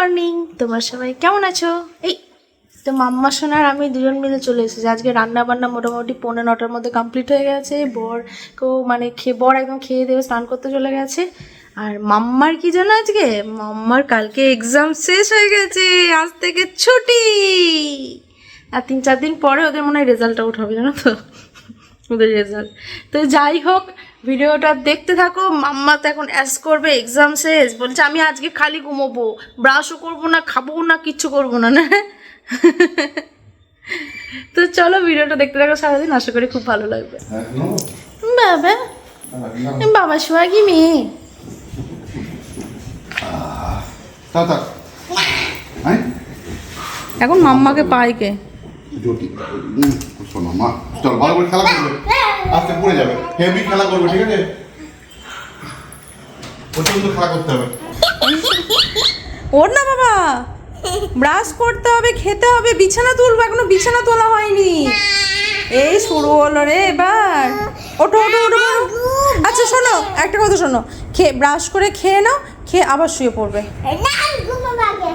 Morning. তোমার সবাই কেমন আছো? এই, তো মাম্মা সোনার আমি দুজন মিলে চলে এসেছি। আজকে রান্না বান্না মোটামুটি পৌনে নটার মধ্যে কমপ্লিট হয়ে গেছে। বর কেউ মানে খেয়ে, বর একদম খেয়ে দেবে, স্নান করতে চলে গেছে। আর মাম্মার কি জানো আজকে? মাম্মার কালকে এক্সাম শেষ হয়ে গেছে, আজ থেকে ছুটি। আর তিন চার দিন পরে ওদের মনে হয় রেজাল্ট আউট হবে, জানো তো? ওদের রেজাল্ট তো যাই হোক ভিডিওটা দেখতে থাকো মাম্মা তো এখন অ্যাস করবে এক্সাম শেষ। বলছে আমি আজকে খালি ঘুমোবো ব্রাশও করব না খাব না কিচ্ছু করব না। না তো চলো ভিডিওটা দেখতে থাকো সারাদিন আশা করি খুব ভালো লাগবে। বাবা বাবা শোয়া কি মেয়ে? এখন মাম্মাকে পাই কে? শোনো, মা, চল, ভালো করে খেলা করবে। পড়ে যাবে। হেভি খেলা করবে, ঠিক আছে? প্রচণ্ড খেলা করতে হবে। ওর না বাবা, ব্রাশ করতে হবে, খেতে হবে, বিছানা তুলবো, এখনও বিছানা তোলা হয়নি। এই শুরু হলো রে এবার। ওঠো ওঠো ওঠো। আচ্ছা শোনো, একটা কথা শোনো। খেয়ে ব্রাশ করে খেয়ে নাও খেয়ে আবার শুয়ে পড়বে।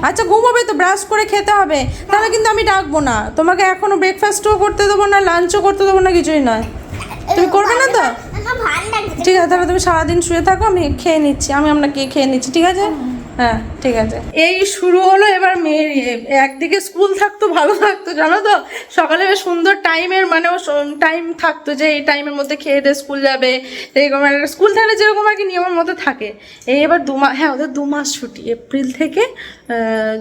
আচ্ছা ঘুমাবে তো ব্রাশ করে খেতে হবে। তাহলে কিন্তু আমি ডাকবো না। তোমাকে এখনও ব্রেকফাস্টও করতে দেবো না লাঞ্চও করতে দেবো না কিছুই নয়। তুমি করবে না তো? ঠিক আছে তাহলে তুমি সারাদিন শুয়ে থাকো আমি খেয়ে নিচ্ছি। আমি আপনাকে খেয়ে নিচ্ছি ঠিক আছে? হ্যাঁ ঠিক আছে। এই শুরু হলো এবার মেয়ের ইয়ে। একদিকে স্কুল থাকতো, ভালো থাকতো, জানো তো? সকালে সুন্দর টাইমের মানে টাইম থাকতো যে এই টাইমের মধ্যে খেয়ে দিয়ে স্কুল যাবে, এরকম স্কুল থাকলে যেরকম আর কি নিয়মের মতো থাকে। এই এবার দু মাস হ্যাঁ ওদের দু মাস ছুটি। এপ্রিল থেকে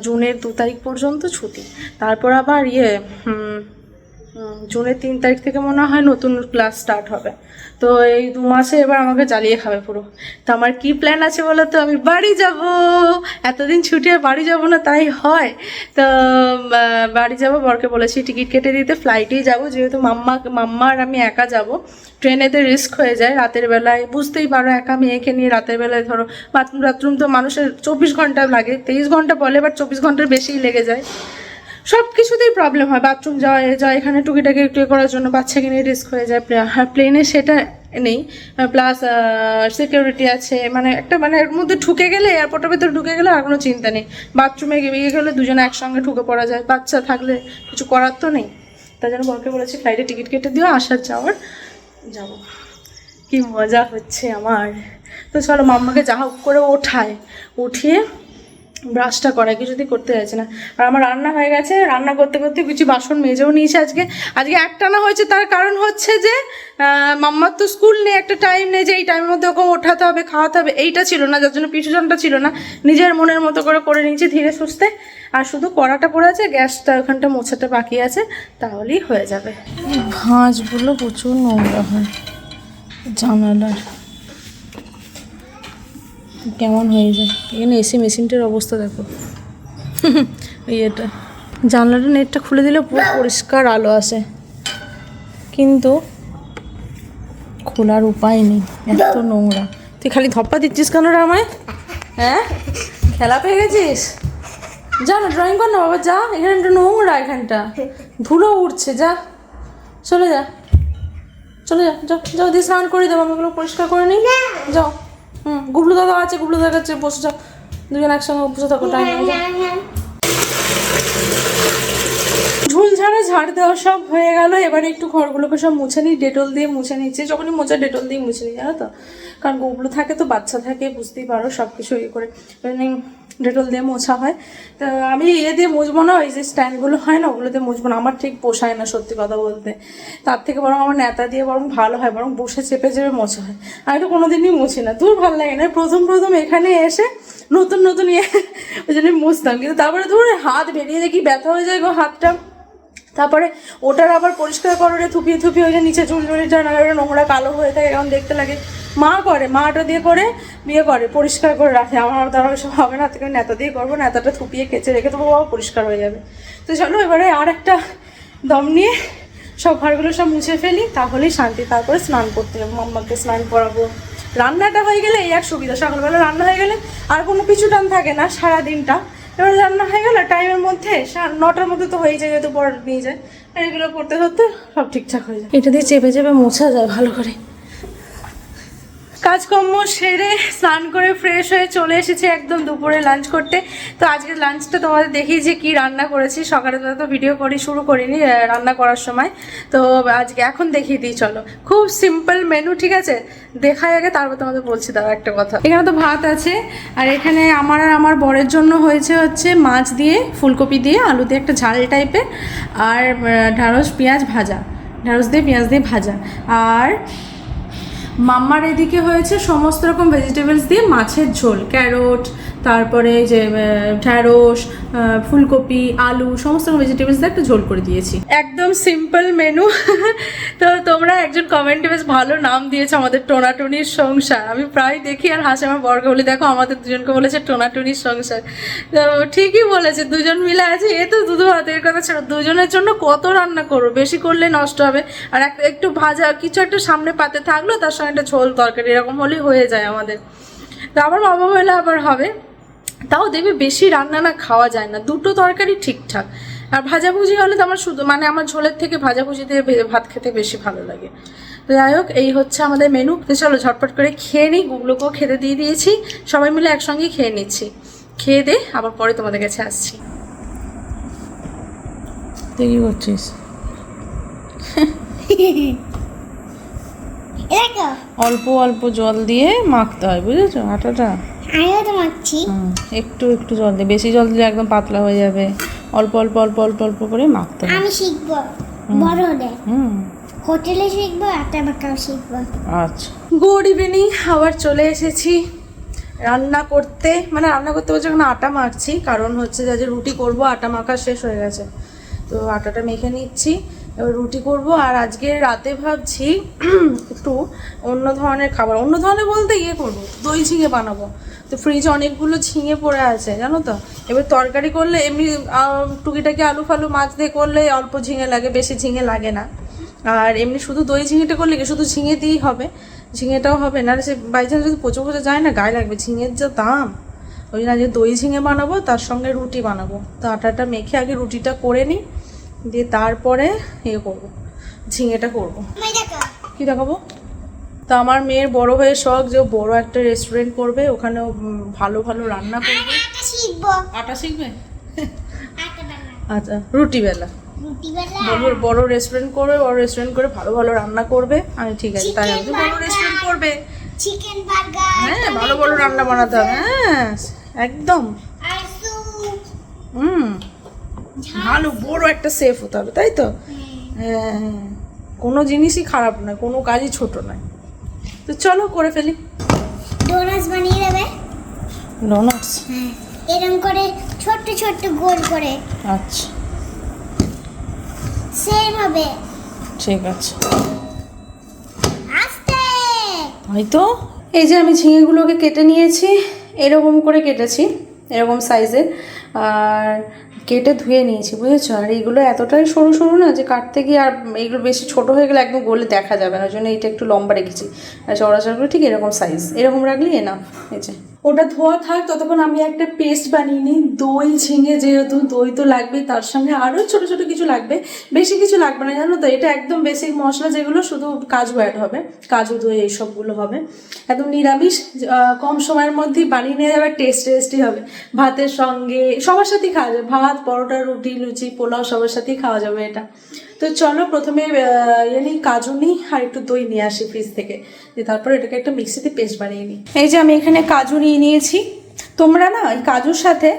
জুনের দু তারিখ পর্যন্ত ছুটি। তারপর আবার ইয়ে জুনের তিন তারিখ থেকে মনে হয় নতুন ক্লাস স্টার্ট হবে। তো এই দু মাসে এবার আমাকে জ্বালিয়ে খাবে পুরো। তো আমার কি প্ল্যান আছে বলো তো? আমি বাড়ি যাব। এতদিন ছুটি আর বাড়ি যাব না, তাই হয়। তো বাড়ি যাব, বরকে বলেছি টিকিট কেটে দিতে ফ্লাইটেই যাব, যেহেতু মাম্মা মাম্মা আর আমি একা যাব। ট্রেনেতে রিস্ক হয়ে যায় রাতের বেলায়। বুঝতেই পারো, একা মেয়েকে নিয়ে রাতের বেলায় ধরো বাথরুম টাথরুম তো মানুষের চব্বিশ ঘণ্টা লাগে। তেইশ ঘণ্টা বলে বাট চব্বিশ ঘণ্টার বেশিই লেগে যায়। সব কিছুতেই প্রবলেম হয়। বাথরুম যাওয়া এ যাওয়া এখানে টুকিটাকি এ করার জন্য বাচ্চাকে নিয়ে রিস্ক হয়ে যায়। প্লেনে সেটা নেই। প্লাস সিকিউরিটি আছে। মানে একটা মানে এর মধ্যে ঢুকে গেলে এয়ারপোর্টের ভিতরে ঢুকে গেলে আর কোনো চিন্তা নেই। বাথরুমে গিয়ে গেলে দুজনে একসঙ্গে ঢুকে পড়া যায়। বাচ্চা থাকলে কিছু করার তো নেই। তাই জন্য বরকে বলেছি ফ্লাইটে টিকিট কেটে দিও, আসার যাওয়ার যাব। কি মজা হচ্ছে আমার। তো চলো, মাম্মাকে যা হোক করে ওঠায়। উঠিয়ে ব্রাশটা করায় কিছুতেই করতে যাচ্ছে না। আর আমার রান্না হয়ে গেছে, রান্না করতে করতে কিছু বাসন মেজেও নিয়েছে আজকে। আজকে একটানা হয়েছে, তার কারণ হচ্ছে যে মাম্মার তো স্কুল নেই, একটা টাইম নেই যে এই টাইমের মধ্যে ওকে ওঠাতে হবে, খাওয়াতে হবে। এইটা ছিল না, যার জন্য পিছুজনটা ছিল না। নিজের মনের মতো করে করে নিয়েছি ধীরে সুস্থে। আর শুধু কড়াটা পড়ে আছে, গ্যাসটা ওখানটা মোছাটা বাকি আছে, তাহলেই হয়ে যাবে। ভাঁজগুলো প্রচুর নোংরা হয় জানালার। কেমন হয়ে যায়? এখানে এসি মেশিনটার অবস্থা দেখো। ইয়েটা জানলাটা নেটটা খুলে দিলে পুরো পরিষ্কার আলো আসে। কিন্তু খোলার উপায় নেই। এত নোংরা। তুই খালি ধপ্পা দিচ্ছিস কেন রে আমায়? হ্যাঁ? খেলা পেয়ে গেছিস? যা না ড্রয়িং কর না বাবা, যা। এখানে একটু নোংরা এখানটা। ধুলো উঠছে যা। চলে যা। চলে যা যাও যাও দিয়ে স্নান করে দেবো আমি ওগুলো পরিষ্কার করে নিই যাও। হুম গুবলু দাদা আছে গুবলু দাদা কাছে বসে যাও দুজন একসঙ্গে বসে থাকো টাইম ঝুল ঝাড়া ঝাড় দেওয়া সব হয়ে গেল। এবারে একটু ঘরগুলোকে সব মুছে নিই, ডেটল দিয়ে মুছে নিচ্ছি। যখনই মোছা ডেটল দিয়ে মুছে নিই, জানো তো? কারণ গুবলু থাকে তো, বাচ্চা থাকে, বুঝতেই পারো সব কিছু ইয়ে করে ডেটল দিয়ে মোছা হয়। তা আমি ইয়ে দিয়ে মুছবো না, ওই যে স্ট্যান্ডগুলো হয় না ওগুলোতে মুছবো না। আমার ঠিক পোষায় না, সত্যি কথা বলতে। তার থেকে বরং আমার নেতা দিয়ে বরং ভালো হয়, বরং বসে চেপে চেপে মোছা হয়। আমি তো কোনোদিনই মুছি না, দূর ভালো লাগে না। প্রথম প্রথম এখানে এসে নতুন নতুন ইয়ে ওই জন্য মুছতাম। কিন্তু তারপরে ধরুন হাত বেরিয়ে দেখি ব্যথা হয়ে যায় গো, হাতটা। তারপরে ওটার আবার পরিষ্কার করে থুপিয়ে থুপিয়ে ওই যে নিচে চুল চুলিটা নোংরা কালো হয়ে থাকে, এরকম দেখতে লাগে। মা করে মা ওটা দিয়ে করে, বিয়ে করে, পরিষ্কার করে রাখে। আমার দ্বারা ওইসব হবে না থেকে নেতা দিয়ে করব, নেতাটা থুপিয়ে কেচে রেখে দেবো বাবা পরিষ্কার হয়ে যাবে। তো চলো এবারে আর একটা দম নিয়ে সব ঘরগুলো সব মুছে ফেলি, তাহলেই শান্তি। তারপরে স্নান করতে যাব, মাম্মাকে স্নান করাবো। রান্নাটা হয়ে গেলে এই এক সুবিধা, সকালবেলা রান্না হয়ে গেলে আর কোনো পিছু টান থাকে না সারা দিনটা এবার রান্না হয়ে গেল, টাইমের মধ্যে নটার মধ্যে তো হয়ে যায় যেহেতু পর নিয়ে যায়। এগুলো করতে করতে সব ঠিকঠাক হয়ে যায়। এটা দিয়ে চেপে চেপে মোছা যায় ভালো করে। কাজকর্ম সেরে স্নান করে ফ্রেশ হয়ে চলে এসেছি একদম দুপুরে লাঞ্চ করতে। তো আজকের লাঞ্চটা তোমাদের দেখি যে কি রান্না করেছি। সকালে তো ভিডিও করি, শুরু করিনি রান্না করার সময়। তো আজকে এখন দেখিয়ে দিই, চলো। খুব সিম্পল মেনু ঠিক আছে? দেখাই আগে, তারপর তোমাদের বলছি দাও একটা কথা। এখানে তো ভাত আছে, আর এখানে আমার আর আমার বরের জন্য হয়েছে হচ্ছে মাছ দিয়ে, ফুলকপি দিয়ে, আলু দিয়ে একটা ঝাল টাইপের আর ঢ্যাঁড়স, পেঁয়াজ ভাজা। ঢ্যাঁড়স দিয়ে, পেঁয়াজ দিয়ে ভাজা। আর মাম্মার এদিকে হয়েছে সমস্ত রকম ভেজিটেবলস দিয়ে মাছের ঝোল ক্যারট তারপরে যে ঢ্যাঁড়স ফুলকপি, আলু, সমস্ত ভেজিটেবলস দিয়ে একটা ঝোল করে দিয়েছি। একদম সিম্পল মেনু তো তোমরা একজন কমেন্টে বেশ ভালো নাম দিয়েছ আমাদের টোনাটুনির সংসার। আমি প্রায় দেখি আর হাসে আমার বর্গ বলি, দেখো, আমাদের দুজনকে বলেছে টোনাটুনির সংসার। তো ঠিকই বলেছে, দুজন মিলে আছে, এ তো দুধু ভাতের কথা ছিল দুজনের জন্য কত রান্না করব? বেশি করলে নষ্ট হবে। আর একটা ভাজা, কিছু একটা সামনে পাতে থাকল তার সঙ্গে একটা ঝোল তরকারি এরকম হলেই হয়ে যায় আমাদের। তো আবার বাবা হলে আবার হবে। তাও দেখবে বেশি রান্না না খাওয়া যায় না। দুটো তরকারি ঠিকঠাক। আর ভাজাভুজি হলে তো আমার শুধু মানে আমার ঝোলের থেকে ভাজাভুজি দিয়ে ভাত খেতে বেশি ভালো লাগে। তো যাই হোক এই হচ্ছে আমাদের মেনু। তো চলো ঝটপট করে খেয়ে নিই। গুগলোকেও খেতে দিয়ে দিয়েছি। সবাই মিলে একসঙ্গেই খেয়ে নিচ্ছি। খেয়ে দে আবার পরে তোমাদের কাছে আসছি। তুই কি করছিস? অল্প অল্প জল দিয়ে মাখতে হয় বুঝেছ? আটাটা। আমিও তো মাখছি একটু একটু জল দিয়ে বেশি জল দিলে একদম পাতলা হয়ে যাবে। অল্প অল্প অল্প অল্প অল্প করে মাখতে হবে। আমি শিখব বড় হলে। হুম। হোটেলে শিখব আটা মাখাও শিখব। আচ্ছা। গুড ইভিনিং আবার চলে এসেছি রান্না করতে। মানে রান্না করতে বলছে এখন আটা মাখছি কারণ হচ্ছে যে রুটি করব আটা মাখা শেষ হয়ে গেছে। তো আটাটা মেখে নিচ্ছি। এবার রুটি করব। আর আজকে রাতে ভাবছি একটু অন্য ধরনের খাবার। অন্য ধরনের বলতে ইয়ে করব, দই ঝিঙে বানাবো। তো ফ্রিজে অনেকগুলো ঝিঙে পড়ে আছে, জানো তো? এবার তরকারি করলে এমনি টুকিটাকি আলু ফালু মাছ দিয়ে করলে অল্প ঝিঙে লাগে, বেশি ঝিঙে লাগে না। আর এমনি শুধু দই ঝিঙেটা করলে কি, শুধু ঝিঙে দিয়েই হবে? ঝিঙেটাও হবে না সে বাই চান্স যদি পচে পচে যায় না, গায়ে লাগবে। ঝিঙের যা দাম। ওই জন্য আজকে দই ঝিঙে বানাবো, তার সঙ্গে রুটি বানাবো। তো আটাটা মেখে আগে রুটিটা করে নিই। দিয়ে তারপরে ইয়ে করব ঝিঙেটা করব। কি দেখাবো? তো আমার মেয়ের বড় হয়ে শখ যে বড় একটা রেস্টুরেন্ট করবে ওখানে ভালো ভালো রান্না করবে। আটা শিখব। আটা শিখবে? আচ্ছা রুটি বেলা। বড় বড় রেস্টুরেন্ট করবে বড় রেস্টুরেন্ট করে ভালো ভালো রান্না করবে। আমি ঠিক আছে তাই আমি বড় রেস্টুরেন্ট করবে। চিকেন বার্গার হ্যাঁ ভালো ভালো রান্না বানাতে হবে। হ্যাঁ একদম। হুম। ভালো বড় একটা সেফ হতে হবে তাই তো? হ্যাঁ কোনো জিনিসই খারাপ নয় কোনো কাজই ছোট নয়। তো চলো করে ফেলি। ডোনাটস বানিয়ে দেবে? ডোনাটস হ্যাঁ এরকম করে ছোট্ট ছোট্ট গোল করে। আচ্ছা। সেম হবে। ঠিক আছে। আস্তে! তাই তো এই যে আমি ঝিঙেগুলোকে কেটে নিয়েছি এরকম করে কেটেছি এরকম সাইজের আর কেটে ধুয়ে নিয়েছি, বুঝেছ? আর এইগুলো এতটাই সরু সরু না যে কাটতে গিয়ে আর এইগুলো বেশি ছোট হয়ে গেলে একদম গোলে দেখা যাবে না। ওই জন্য এইটা একটু লম্বা রেখেছি। আর চড়া ঠিক এরকম সাইজ এরকম রাখলে এনাফ এই যে। ওটা ধোয়া থাক, ততক্ষণ আমি একটা পেস্ট বানিয়ে নিই। দই ঝিঙে যেহেতু, দই তো লাগবেই তার সঙ্গে আরও ছোট ছোট কিছু লাগবে। বেশি কিছু লাগবে না, জানো তো? এটা একদম বেসিক মশলা যেগুলো শুধু কাজু অ্যাড হবে। কাজু, দই, এইসবগুলো হবে। একদম নিরামিষ কম সময়ের মধ্যেই বানিয়ে নিয়ে যাবে টেস্ট টেস্টি হবে। ভাতের সঙ্গে সবার সাথেই খাওয়া যাবে। ভাত, পরোটা, রুটি, লুচি, পোলাও সবার সাথেই খাওয়া যাবে এটা। তো চলো প্রথমে ইয়ে নিই, কাজু নিই আর একটু দই নিয়ে আসি ফ্রিজ থেকে। তারপর এটাকে একটা মিক্সিতে পেস্ট বানিয়ে নিই। এই যে আমি এখানে কাজু নিয়ে নিয়েছি। তোমরা না এই কাজুর সাথে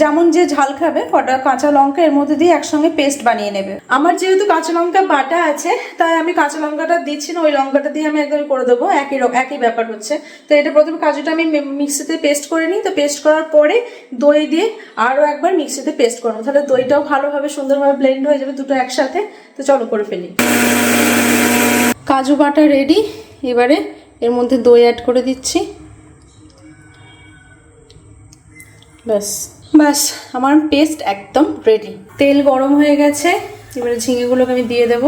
যেমন যে ঝাল খাবে, কটা কাঁচা লঙ্কা এর মধ্যে দিয়ে একসঙ্গে পেস্ট বানিয়ে নেবে। আমার যেহেতু কাঁচা লঙ্কা বাটা আছে, তাই আমি কাঁচা লঙ্কাটা দিচ্ছি না, ওই লঙ্কাটা দিয়ে আমি একদম করে দেবো। একই একই ব্যাপার হচ্ছে। তো এটা প্রথমে কাজুটা আমি মিক্সিতে পেস্ট করে নিই। তো পেস্ট করার পরে দই দিয়ে আরও একবার মিক্সিতে পেস্ট করব। তাহলে দইটাও ভালোভাবে সুন্দরভাবে ব্লেন্ড হয়ে যাবে দুটো একসাথে। তো চলো করে ফেলি। কাজু বাটা রেডি। এবারে এর মধ্যে দই অ্যাড করে দিচ্ছি। ব্যাস। ব্যাস, আমার পেস্ট একদম রেডি তেল গরম হয়ে গেছে, এবারে ঝিঙেগুলোকে আমি দিয়ে দেব।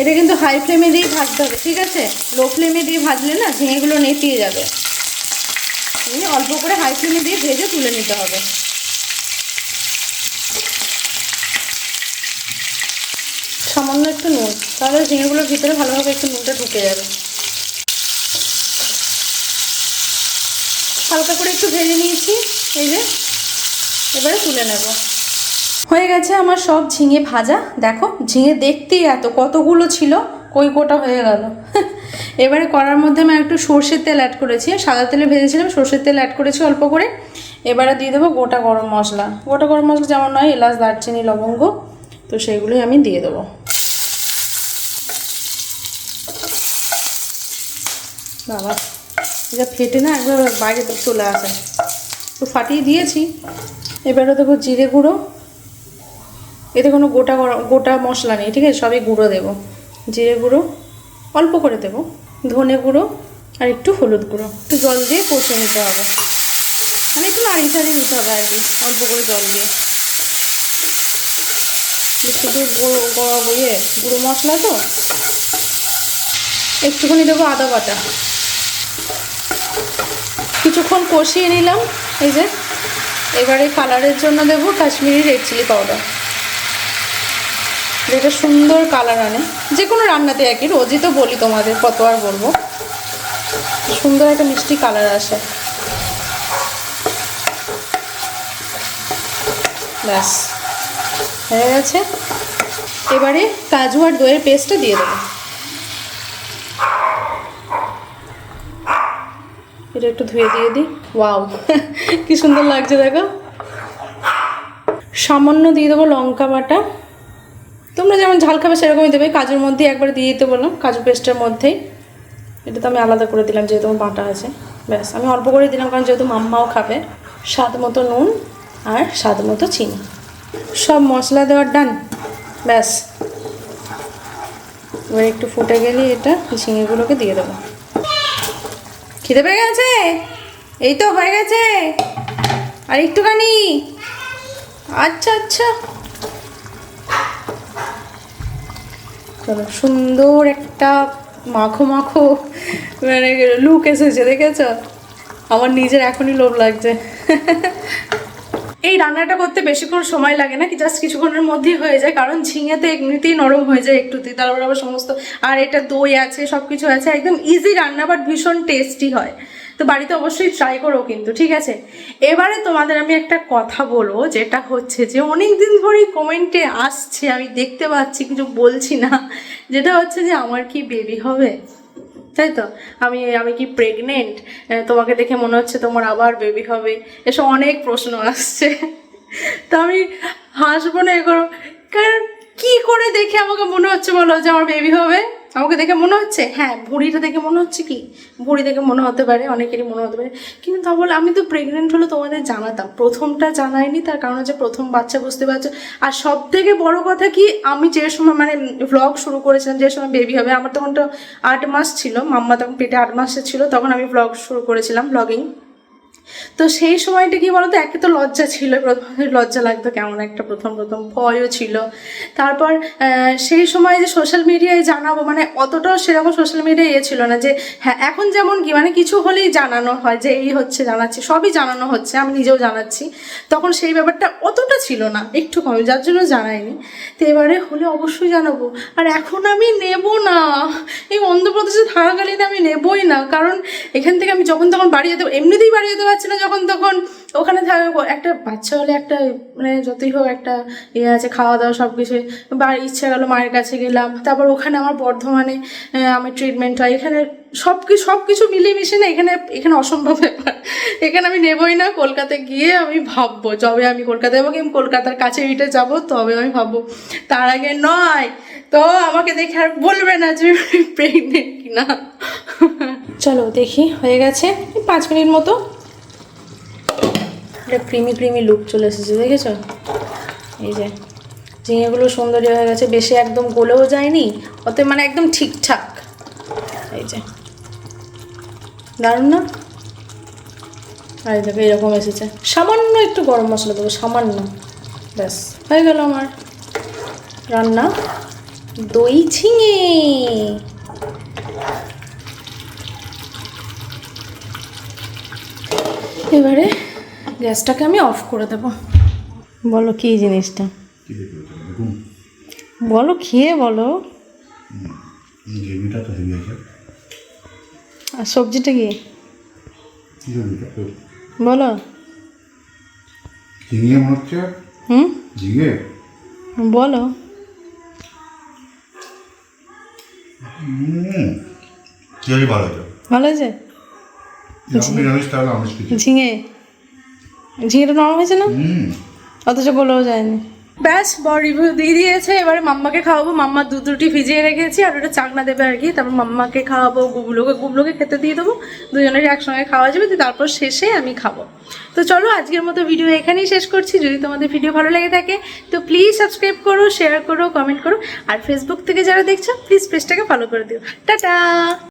এটা কিন্তু হাই ফ্লেমে দিয়ে ভাজতে হবে, ঠিক আছে? লো ফ্লেমে দিয়ে ভাজলে না ঝিঙেগুলো নেতিয়ে যাবে। অল্প করে হাই ফ্লেমে দিয়ে ভেজে তুলে নিতে হবে। সামান্য একটু নুন, তাহলে ঝিঙেগুলোর ভিতরে ভালোভাবে একটু নুনটা ঢুকে যাবে। হালকা করে একটু ভেজে নিয়েছি। এই যে, এবারে তুলে নেব। হয়ে গেছে আমার সব ঝিঙে ভাজা। দেখো, ঝিঙে দেখতেই এত, কতগুলো ছিল, কই কোটা হয়ে গেল। এবারে করার মধ্যে আমি একটু সর্ষের তেল অ্যাড করেছি। সাদা তেলে ভেজেছিলাম, সর্ষের তেল অ্যাড করেছি অল্প করে। এবারে দিয়ে দেবো গোটা গরম মশলা। গোটা গরম মশলা যেমন নয়, এলাচ, দারচিনি, লবঙ্গ, তো সেগুলোই আমি দিয়ে দেবো। বাবা। এটা ফেটে না একবার বাইরে চলে আসে। তো ফাটিয়ে দিয়েছি। এবারে দেবো জিরে গুঁড়ো। এতে কোনো গোটা গোটা মশলা নেই, ঠিক আছে? সবই গুঁড়ো দেবো। জিরে গুঁড়ো, অল্প করে দেবো। ধনে গুঁড়ো আর একটু হলুদ গুঁড়ো। একটু জল দিয়ে কষে নিতে হবে। মানে একটু নাড়িয়ে চাড়িয়ে নিতে হবে আর কি, অল্প করে জল দিয়ে। গুঁড়ো ইয়ে গুঁড়ো মশলা তো। একটুখানি দেবো আদা বাটা। কিছুক্ষণ কষিয়ে নিলাম। এই যে, এবারে কালারের জন্য দেবো কাশ্মীরি রেড চিলি পাউডার যেটা সুন্দর কালার আনে। যে কোনো রান্নাতে একই, রোজই তো বলি তোমাদের কত আর বলব। সুন্দর একটা মিষ্টি কালার আসে। ব্যাস, হয়ে গেছে। এবারে কাজু আর দইয়ের পেস্টটা দিয়ে দেবো। এটা একটু ধুয়ে দিয়ে দিই। ওয়াও, কি সুন্দর লাগছে দেখো। সামান্য দিয়ে দেবো লঙ্কা বাটা। তোমরা যেমন ঝাল খাবে সেরকমই দেবে, কাজুর মধ্যে একবার দিয়ে দিতে বললাম কাজু পেস্টের মধ্যেই। এটা তো আমি আলাদা করে দিলাম, যেহেতু বাটা আছে। ব্যাস, আমি অল্প করে দিলাম, কারণ যেহেতু মাম্মাও খাবে। স্বাদ মতো নুন আর স্বাদ মতো চিনি। সব মশলা দেওয়ার ডান ব্যাস। এবার একটু ফুটে গেলে এটা ঝিঙেগুলোকে দিয়ে দেবো। খিদে পেয়ে গেছে? এই তো হয়ে গেছে। আর একটুখানি। আচ্ছা আচ্ছা। চলো, সুন্দর একটা মাখো মাখো মানে লুক এসেছে, দেখেছ? আমার নিজের এখনই লোভ লাগছে। এই রান্নাটা করতে বেশিক্ষণ সময় লাগে না, কি জাস্ট কিছুক্ষণের মধ্যেই হয়ে যায়, কারণ ঝিঙেতে এমনিতেই নরম হয়ে যায় একটুতেই, তারপর আবার সমস্ত, আর এটা দই আছে সব কিছু আছে, একদম ইজি রান্না বাট ভীষণ টেস্টি হয়। তো বাড়িতে অবশ্যই ট্রাই করো কিন্তু, ঠিক আছে? এবারে তোমাদের আমি একটা কথা বলব, যেটা হচ্ছে যে অনেক দিন ধরেই কমেন্টে আসছে, আমি দেখতে পাচ্ছি, কিছু বলছি না, যেটা হচ্ছে যে আমার কি বেবি হবে? তাই তো? আমি আমি কি প্রেগনেন্ট তোমাকে দেখে মনে হচ্ছে তোমার আবার বেবি হবে। এসব অনেক প্রশ্ন আসছে। তো আমি হাসবো না এগুলো কারণ কী করে দেখে আমাকে মনে হচ্ছে বলো যে আমার বেবি হবে? আমাকে দেখে মনে হচ্ছে হ্যাঁ ভুঁড়িটা দেখে মনে হচ্ছে কি? ভুঁড়ি দেখে মনে হতে পারে, অনেকেরই মনে হতে পারে। কিন্তু তা বলে আমি তো প্রেগনেন্ট হলে তোমাদের জানাতাম। প্রথমটা জানাইনি, তার কারণ হচ্ছে প্রথম বাচ্চা বুঝতে পারছ। আর সব থেকে বড় কথা কি, আমি যে সময় মানে ভ্লগ শুরু করেছিলাম, যে সময় বেবি হবে, আমার তখন তো আট মাস ছিল, মাম্মা তখন পেটে আট মাসের ছিল, তখন আমি ভ্লগ শুরু করেছিলাম ব্লগিং তো সেই সময়টা কি বলতো? একে তো লজ্জা ছিল, প্রথমে লজ্জা লাগতো কেমন একটা প্রথম প্রথম ভয়ও ছিল। তারপর সেই সময় যে সোশ্যাল মিডিয়ায় জানাব মানে অতটাও সেরকম সোশ্যাল মিডিয়ায় ইয়ে ছিল না যে হ্যাঁ এখন যেমন কি মানে কিছু হলেই জানানো হয় যে, এই হচ্ছে জানাচ্ছি, সবই জানানো হচ্ছে, আমি নিজেও জানাচ্ছি। তখন সেই ব্যাপারটা অতটা ছিল না, একটু কম, যার জন্য জানাইনি তো এবারে হলে অবশ্যই জানাব। আর এখন আমি নেব না, এই অন্ধ্রপ্রদেশে থাকাকালীন আমি নেবই না। কারণ এখান থেকে আমি যখন তখন বাড়ি যেতে, এমনিতেই বাড়ি যেতে পারছি না যখন তখন ওখানে থাকা একটা বাচ্চা হলে একটা মানে যতই হোক একটা ইয়ে আছে, খাওয়া দাওয়া সব কিছু বাড়ি ইচ্ছা গেলো মায়ের কাছে গেলাম। তারপর ওখানে আমার বর্ধমানে আমার ট্রিটমেন্ট হয়। এখানে সব কিছু সব কিছু মিলিয়ে মিশিয়ে না, এখানে এখানে অসম্ভব ব্যাপার। এখানে আমি নেবই না কলকাতায় গিয়ে আমি ভাববো যবে আমি কলকাতায় যাব আমি কলকাতার কাছে পিঠে যাব, তবে আমি ভাববো। তার আগে নয়, তো আমাকে দেখে আর বলবে না যে প্রেগনেন্ট কিনা। চলো দেখি, হয়ে গেছে। পাঁচ মিনিট মতো। একটা ক্রিমি ক্রিমি লুক চলে এসেছে, দেখেছ? এই যে, ঝিঙেগুলো সুন্দরী হয়ে গেছে, বেশি একদম গলেও যায়নি ওতে মানে একদম ঠিকঠাক। এই যে, দারুণ না? আর দেখো, এরকম এসেছে। সামান্য একটু গরম মশলা দেবো, সামান্য। ব্যাস, হয়ে গেল আমার রান্না। দই, ঝিঙে। এবারে গ্যাসটাকে আমি অফ করে দেব। বলো কি জিনিসটা? বলো খেয়ে বলো। আর সবজিটা কি? কি বলো। ঝিঙে মনে হচ্ছে? হুম? ঝিঙে? বলো। ভালো আছে ঝিঙে? ঝিঙেটা নরম হয়েছে না? অথচ বলেও যায়নি। ব্যাস বড় রিভিউ দিয়ে দিয়েছে এবারে মাম্মাকে খাওয়াবো। মাম্মা দুধ রুটি ভিজিয়ে রেখেছি আর ওটা চাকনা দেবে আর কি। তারপর মাম্মাকে খাওয়াবো গুবলোকে গুবলোকে খেতে দিয়ে দেবো। দুজনের একসঙ্গে খাওয়া যাবে দিয়ে তারপর শেষে আমি খাব। তো চলো আজকের মতো ভিডিও এখানেই শেষ করছি। যদি তোমাদের ভিডিও ভালো লেগে থাকে তো প্লিজ সাবস্ক্রাইব করো শেয়ার করো কমেন্ট করো। আর ফেসবুক থেকে যারা দেখছ প্লিজ পেজটাকে ফলো করে দিও। টাটা!